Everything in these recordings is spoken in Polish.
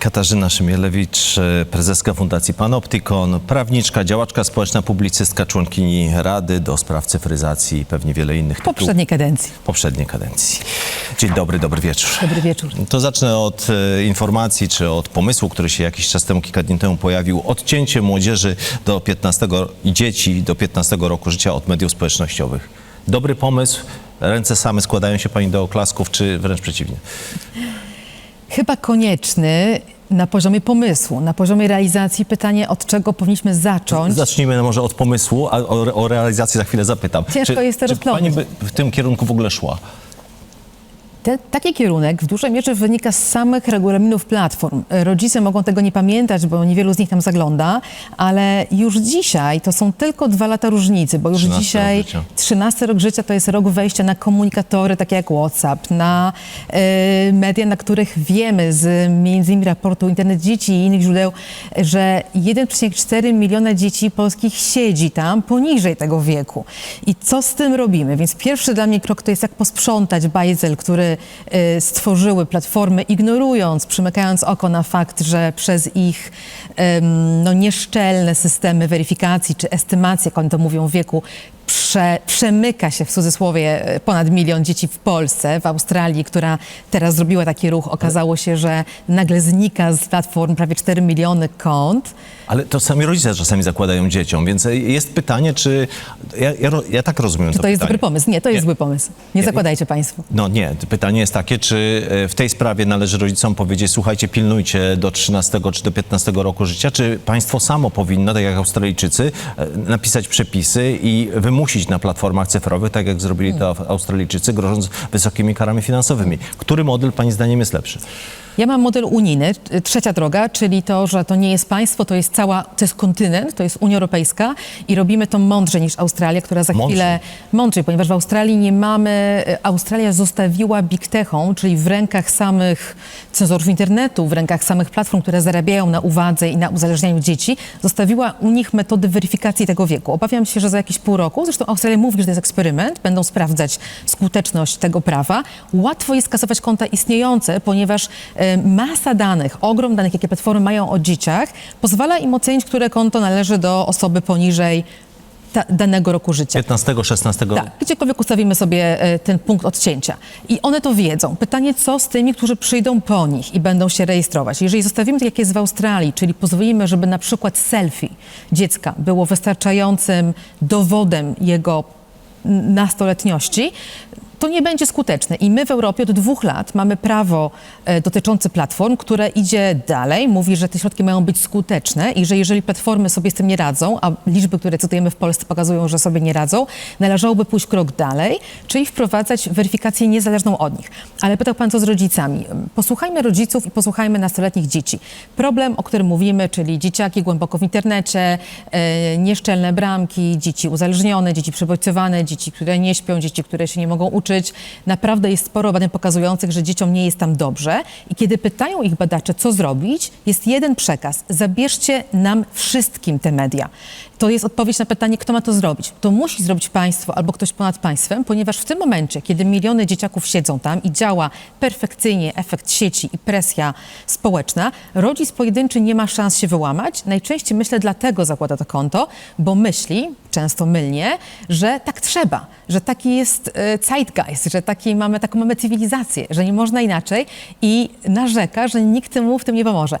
Katarzyna Szymielewicz, e, prezeska Fundacji Panoptykon, prawniczka, działaczka społeczna, publicystka, członkini Rady do spraw cyfryzacji i pewnie wiele innych tytułów. Poprzedniej kadencji. Poprzedniej kadencji. Dzień dobry, dobry wieczór. Dobry wieczór. To zacznę od e, informacji, czy od pomysłu, który się jakiś czas temu, kilka dni temu pojawił. Odcięcie młodzieży do 15 i dzieci do 15 roku życia od mediów społecznościowych. Dobry pomysł. Ręce same składają się pani do oklasków, czy wręcz przeciwnie? Chyba konieczny na poziomie pomysłu, na poziomie realizacji pytanie, od czego powinniśmy zacząć. Zacznijmy może od pomysłu, a o, o realizacji za chwilę zapytam. Ciężko czy, jest to Czy rozplątać. pani by w tym kierunku w ogóle szła? Te, taki kierunek w dużej mierze wynika z samych regulaminów platform. Rodzice mogą tego nie pamiętać, bo niewielu z nich tam zagląda, ale już dzisiaj to są tylko dwa lata różnicy, bo już 13 dzisiaj rok życia. 13 rok życia to jest rok wejścia na komunikatory takie jak WhatsApp, na e, media, na których wiemy z między innymi raportu Internet Dzieci i innych źródeł, że 1,4 miliona dzieci polskich siedzi tam poniżej tego wieku. I co z tym robimy? Więc pierwszy dla mnie krok to jest jak posprzątać bajzel, który e, stworzyły platformy, ignorując, przymykając oko na fakt, że przez ich no, nieszczelne systemy weryfikacji czy estymacji, jak oni to mówią, wieku, prze, przemyka się w cudzysłowie e, ponad milion dzieci w Polsce, w Australii, która teraz zrobiła taki ruch. Okazało się, że nagle znika z platform prawie 4 miliony kont. Ale to sami rodzice czasami zakładają dzieciom, więc e, jest pytanie, czy... Ja, ja, ja tak rozumiem Czy to to jest pytanie. dobry pomysł? Nie, to jest Nie. zły pomysł. Nie zakładajcie państwo. No nie, pytanie jest takie, czy e, w tej sprawie należy rodzicom powiedzieć, słuchajcie, pilnujcie do 13 czy do 15 roku życia, czy państwo samo powinno, tak jak Australijczycy, napisać przepisy i wymusić na platformach cyfrowych, tak jak zrobili to Australijczycy, grożąc wysokimi karami finansowymi. Który model pani zdaniem jest lepszy? Ja mam model unijny, trzecia droga, czyli to, że to nie jest państwo, to jest cała, to jest kontynent, to jest Unia Europejska i robimy to mądrzej niż Australia, która za chwilę mądrzej, ponieważ w Australii nie mamy, e, Australia zostawiła big techom, czyli w rękach samych cenzorów internetu, w rękach samych platform, które zarabiają na uwadze i na uzależnianiu dzieci, zostawiła u nich metody weryfikacji tego wieku. Obawiam się, że za jakieś pół roku, zresztą Australia mówi, że to jest eksperyment, będą sprawdzać skuteczność tego prawa. Łatwo jest kasować konta istniejące, ponieważ e, masa danych, ogrom danych, jakie platformy mają o dzieciach, pozwala im ocenić, które konto należy do osoby poniżej ta, danego roku życia. 15, 16? Tak, gdziekolwiek ustawimy sobie e, ten punkt odcięcia. I one to wiedzą. Pytanie, co z tymi, którzy przyjdą po nich i będą się rejestrować. Jeżeli zostawimy tak, jak jest w Australii, czyli pozwolimy, żeby na przykład selfie dziecka było wystarczającym dowodem jego nastoletniości, to nie będzie skuteczne. I my w Europie od dwóch lat mamy prawo e, dotyczące platform, które idzie dalej, mówi, że te środki mają być skuteczne i że jeżeli platformy sobie z tym nie radzą, a liczby, które cytujemy w Polsce pokazują, że sobie nie radzą, należałoby pójść krok dalej, czyli wprowadzać weryfikację niezależną od nich. Ale pytał Pan, co z rodzicami. Posłuchajmy rodziców i posłuchajmy nastoletnich dzieci. Problem, o którym mówimy, czyli dzieciaki głęboko w internecie, e, nieszczelne bramki, dzieci uzależnione, dzieci przebodźcowane, dzieci, które nie śpią, dzieci, które się nie mogą uczyć. Naprawdę jest sporo badań pokazujących, że dzieciom nie jest tam dobrze. I kiedy pytają ich badacze, co zrobić, jest jeden przekaz. Zabierzcie nam wszystkim te media. To jest odpowiedź na pytanie, kto ma to zrobić. To musi zrobić państwo albo ktoś ponad państwem, ponieważ w tym momencie, kiedy miliony dzieciaków siedzą tam i działa perfekcyjnie efekt sieci i presja społeczna, rodzic pojedynczy nie ma szans się wyłamać. Najczęściej myślę dlatego zakłada to konto, bo myśli, często mylnie, że tak trzeba, że taki jest e, zeitgeist, że taki mamy, taką mamy cywilizację, że nie można inaczej i narzeka, że nikt mu w tym nie pomoże.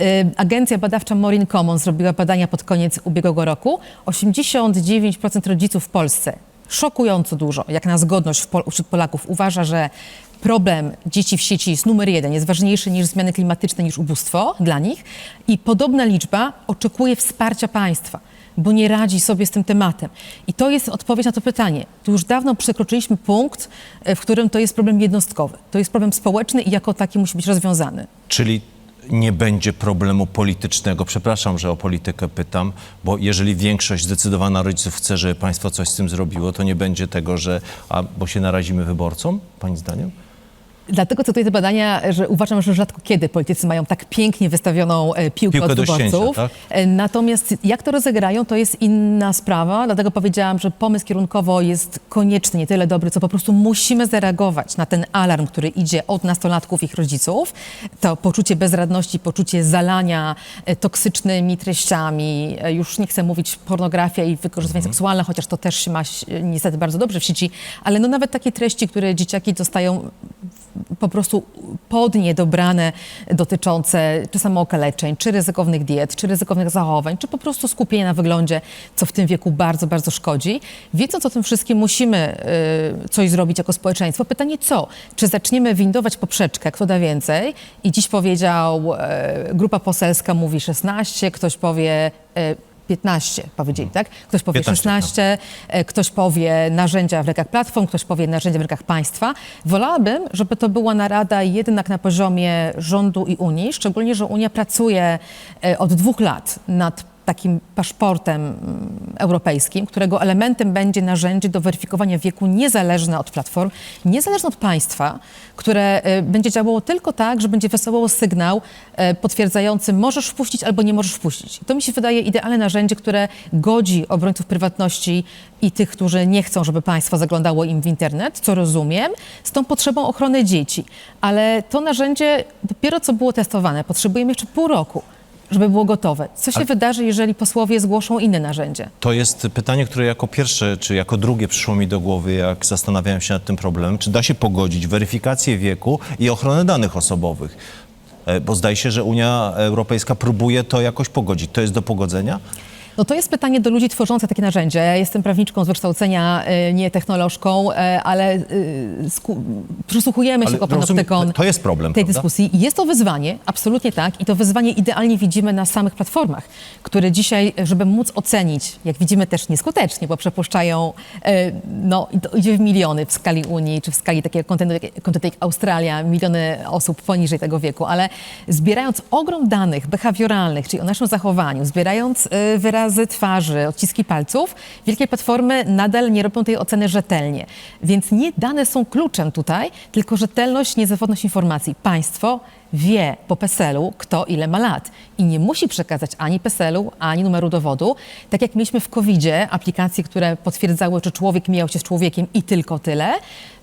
E, Agencja badawcza Morin Common zrobiła badania pod koniec ubiegłego roku. 89% rodziców w Polsce, szokująco dużo, jak na zgodność wśród Polaków, uważa, że problem dzieci w sieci jest numer jeden, jest ważniejszy niż zmiany klimatyczne, niż ubóstwo dla nich. I podobna liczba oczekuje wsparcia państwa bo nie radzi sobie z tym tematem. I to jest odpowiedź na to pytanie. Tu już dawno przekroczyliśmy punkt, e, w którym to jest problem jednostkowy. To jest problem społeczny i jako taki musi być rozwiązany. Czyli nie będzie problemu politycznego. Przepraszam, że o politykę pytam, bo jeżeli większość zdecydowana rodziców chce, żeby państwo coś z tym zrobiło, to nie będzie tego, że a, bo się narazimy wyborcom, pani zdaniem? Dlatego cytuję te badania, że uważam, że rzadko kiedy politycy mają tak pięknie wystawioną e, piłkę, Piłkę od do ścięcia, wyborców. tak? E, Natomiast jak to rozegrają, to jest inna sprawa. Dlatego powiedziałam, że pomysł kierunkowo jest konieczny, nie tyle dobry, co po prostu musimy zareagować na ten alarm, który idzie od nastolatków i ich rodziców. To poczucie bezradności, poczucie zalania e, toksycznymi treściami. E, Już nie chcę mówić pornografia i wykorzystywanie seksualne, chociaż to też się ma e, niestety bardzo dobrze w sieci, ale no nawet takie treści, które dzieciaki dostają po prostu podnie dobrane dotyczące czy samookaleczeń, czy ryzykownych diet, czy ryzykownych zachowań, czy po prostu skupienia na wyglądzie, co w tym wieku bardzo, bardzo szkodzi. Wiedząc o tym wszystkim, musimy y, coś zrobić jako społeczeństwo. Pytanie co? Czy zaczniemy windować poprzeczkę, kto da więcej? I dziś powiedział, e, grupa poselska mówi 16, ktoś powie... E, 15 powiedzieli, tak? Ktoś powie 15, 16, e, ktoś powie narzędzia w rękach platform, ktoś powie narzędzia w rękach państwa. Wolałabym, żeby to była narada jednak na poziomie rządu i Unii, szczególnie, że Unia pracuje e, od dwóch lat nad takim paszportem mm, europejskim, którego elementem będzie narzędzie do weryfikowania wieku niezależne od platform, niezależne od państwa, które e, będzie działało tylko tak, że będzie wysyłało sygnał e, potwierdzający możesz wpuścić albo nie możesz wpuścić. To mi się wydaje idealne narzędzie, które godzi obrońców prywatności i tych, którzy nie chcą, żeby państwo zaglądało im w internet, co rozumiem, z tą potrzebą ochrony dzieci. Ale to narzędzie dopiero co było testowane. Potrzebujemy jeszcze pół roku żeby było gotowe. Co się wydarzy, jeżeli posłowie zgłoszą inne narzędzie? To jest pytanie, które jako pierwsze czy jako drugie przyszło mi do głowy, jak zastanawiałem się nad tym problemem. Czy da się pogodzić weryfikację wieku i ochronę danych osobowych? E, Bo zdaje się, że Unia Europejska próbuje to jakoś pogodzić. To jest do pogodzenia? No to jest pytanie do ludzi tworzących takie narzędzia. Ja jestem prawniczką z wykształcenia, e, nie technolożką, e, ale e, sku- przysłuchujemy się Ale rozumiem, to- jest problem, tej prawda? dyskusji. Jest to wyzwanie, absolutnie tak. I to wyzwanie idealnie widzimy na samych platformach, które dzisiaj, żeby móc ocenić, jak widzimy też nieskutecznie, bo przepuszczają, e, no i to idzie w miliony w skali Unii, czy w skali takiego kontynentu jak- jak Australia, miliony osób poniżej tego wieku, ale zbierając ogrom danych behawioralnych, czyli o naszym zachowaniu, zbierając e, wyrazy twarzy, odciski palców, wielkie platformy nadal nie robią tej oceny rzetelnie. Więc nie dane są kluczem tutaj, tylko rzetelność, niezawodność informacji. Państwo wie po PESEL-u, kto ile ma lat i nie musi przekazać ani PESEL-u, ani numeru dowodu. Tak jak mieliśmy w COVID-zie aplikacje, które potwierdzały, czy człowiek mijał się z człowiekiem i tylko tyle,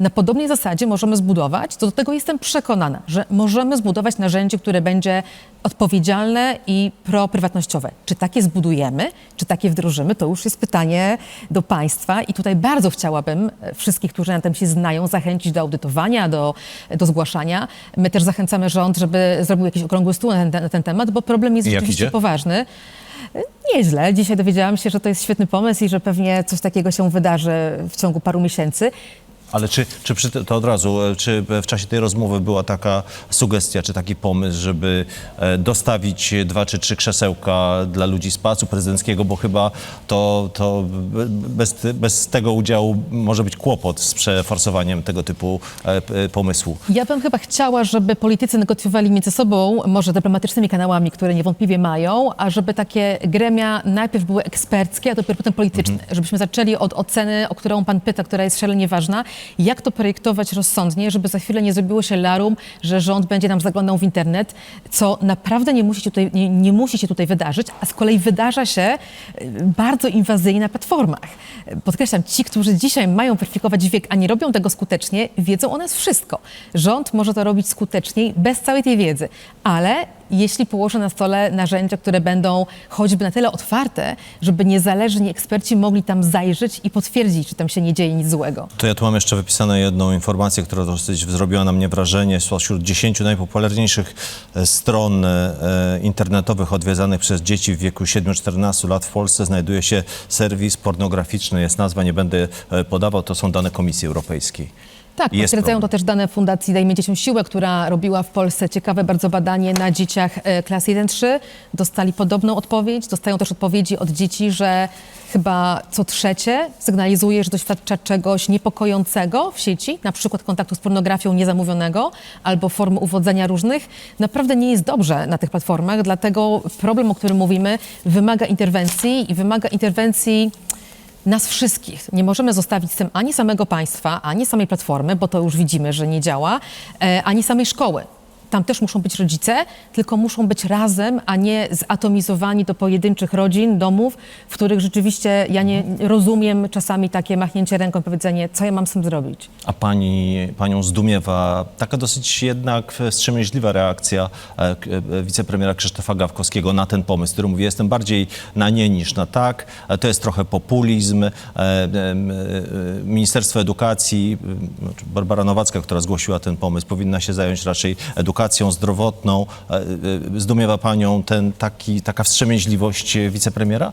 na podobnej zasadzie możemy zbudować, to do tego jestem przekonana, że możemy zbudować narzędzie, które będzie odpowiedzialne i proprywatnościowe. Czy takie zbudujemy, czy takie wdrożymy, to już jest pytanie do państwa i tutaj bardzo chciałabym e, wszystkich, którzy na tym się znają, zachęcić do audytowania, do, do zgłaszania. My też zachęcamy rząd, żeby zrobił jakiś okrągły stół na ten, na ten temat, bo problem jest I jak rzeczywiście idzie? poważny. Nieźle. Dzisiaj dowiedziałam się, że to jest świetny pomysł i że pewnie coś takiego się wydarzy w ciągu paru miesięcy. Ale czy, czy przy, to od razu, e, czy w czasie tej rozmowy była taka sugestia, czy taki pomysł, żeby e, dostawić dwa czy trzy krzesełka dla ludzi z Pałacu Prezydenckiego, bo chyba to, to be- bez, bez tego udziału może być kłopot z przeforsowaniem tego typu e, pomysłu. Ja bym chyba chciała, żeby politycy negocjowali między sobą, może dyplomatycznymi kanałami, które niewątpliwie mają, a żeby takie gremia najpierw były eksperckie, a dopiero potem polityczne. Żebyśmy zaczęli od oceny, o którą pan pyta, która jest szalenie ważna. Jak to projektować rozsądnie, żeby za chwilę nie zrobiło się larum, że rząd będzie nam zaglądał w internet, co naprawdę nie musi się tutaj, nie, nie musi się tutaj wydarzyć, a z kolei wydarza się e, bardzo inwazyjnie na platformach. Podkreślam, ci, którzy dzisiaj mają weryfikować wiek, a nie robią tego skutecznie, wiedzą o nas wszystko. Rząd może to robić skuteczniej bez całej tej wiedzy, ale jeśli położy na stole narzędzia, które będą choćby na tyle otwarte, żeby niezależni eksperci mogli tam zajrzeć i potwierdzić, czy tam się nie dzieje nic złego. To ja tu mam jeszcze wypisane jedną informację, która dosyć zrobiła na mnie wrażenie. Spośród 10 najpopularniejszych e, stron e, internetowych odwiedzanych przez dzieci w wieku 7-14 lat w Polsce znajduje się serwis pornograficzny. Jest nazwa, nie będę e, podawał, to są dane Komisji Europejskiej. Tak, Jest potwierdzają to problem. też dane Fundacji Dajmy Dzieciom Siłę, która robiła w Polsce ciekawe bardzo badanie na dzieciach e, klas 1-3. Dostali podobną odpowiedź. Dostają też odpowiedzi od dzieci, że chyba co trzecie sygnalizuje, że doświadcza czegoś niepokojącego w sieci, na przykład kontaktu z pornografią niezamówionego albo formy uwodzenia różnych. Naprawdę nie jest dobrze na tych platformach, dlatego problem, o którym mówimy, wymaga interwencji i wymaga interwencji nas wszystkich. Nie możemy zostawić z tym ani samego państwa, ani samej platformy, bo to już widzimy, że nie działa, e, ani samej szkoły. Tam też muszą być rodzice, tylko muszą być razem, a nie zatomizowani do pojedynczych rodzin, domów, w których rzeczywiście ja nie rozumiem czasami takie machnięcie ręką, powiedzenie, co ja mam z tym zrobić. A pani, panią zdumiewa taka dosyć jednak wstrzemięźliwa reakcja e, e, wicepremiera Krzysztofa Gawkowskiego na ten pomysł, który mówi, jestem bardziej na nie niż na tak, e, to jest trochę populizm. Ministerstwo Edukacji, znaczy Barbara Nowacka, która zgłosiła ten pomysł, powinna się zająć raczej edukacją zdrowotną. E, e, Zdumiewa panią ten, taki, taka wstrzemięźliwość wicepremiera?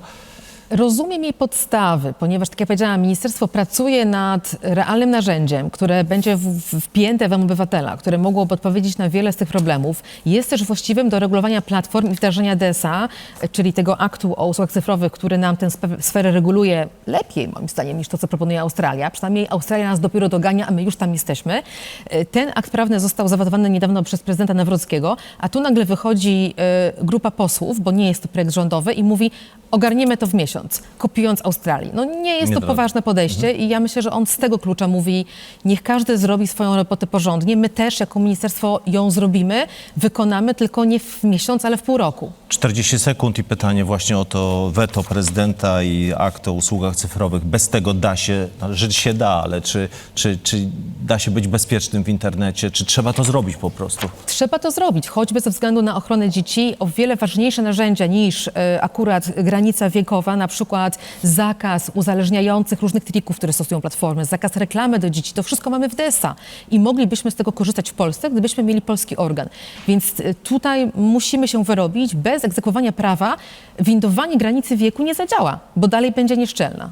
Rozumiem jej podstawy, ponieważ, tak jak powiedziałam, ministerstwo pracuje nad realnym narzędziem, które będzie wpięte w obywatela, które mogłoby odpowiedzieć na wiele z tych problemów. Jest też właściwym do regulowania platform i wdrażania DSA, czyli tego aktu o usługach cyfrowych, który nam tę sferę reguluje lepiej, moim zdaniem, niż to, co proponuje Australia. Przynajmniej Australia nas dopiero dogania, a my już tam jesteśmy. E, Ten akt prawny został zawetowany niedawno przez prezydenta Nawrockiego, a tu nagle wychodzi e, grupa posłów, bo nie jest to projekt rządowy i mówi, ogarniemy to w miesiąc, kopiując Australii. No nie jest Nie to poważne podejście i ja myślę, że on z tego klucza mówi, niech każdy zrobi swoją robotę porządnie. My też jako ministerstwo ją zrobimy, wykonamy, tylko nie w miesiąc, ale w pół roku. 40 sekund i pytanie właśnie o to weto prezydenta i akt o usługach cyfrowych. Bez tego da się, no, żyć się da, ale czy, czy, czy da się być bezpiecznym w internecie? Czy trzeba to zrobić po prostu? Trzeba to zrobić, choćby ze względu na ochronę dzieci. O wiele ważniejsze narzędzia niż e, akurat granica wiekowa, na przykład zakaz uzależniających różnych trików, które stosują platformy, zakaz reklamy do dzieci. To wszystko mamy w DESA i moglibyśmy z tego korzystać w Polsce, gdybyśmy mieli polski organ. Więc e, tutaj musimy się wyrobić. Bez egzekwowania prawa windowanie granicy wieku nie zadziała, bo dalej będzie nieszczelna.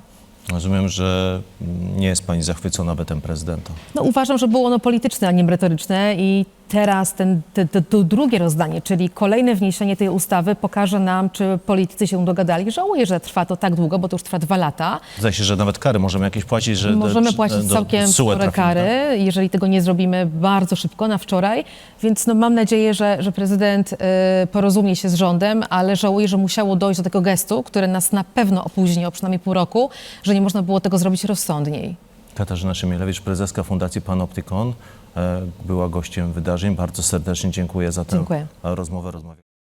Rozumiem, że nie jest pani zachwycona wetem prezydenta. No, uważam, że było ono polityczne, a nie merytoryczne i teraz ten, te, te, to drugie rozdanie, czyli kolejne wniesienie tej ustawy pokaże nam, czy politycy się dogadali. Żałuję, że trwa to tak długo, bo to już trwa dwa lata. Zdaje się, że nawet kary możemy jakieś płacić, że... Możemy do- płacić do- całkiem spore trafimy, tak? kary, jeżeli tego nie zrobimy bardzo szybko, na wczoraj. Więc no, mam nadzieję, że, że prezydent y, porozumie się z rządem, ale żałuję, że musiało dojść do tego gestu, który nas na pewno opóźni o przynajmniej pół roku, że nie można było tego zrobić rozsądniej. Katarzyna Szymielewicz, prezeska Fundacji Panoptykon, była gościem wydarzeń. Bardzo serdecznie dziękuję za tę Dziękuję. rozmowę. rozmowę.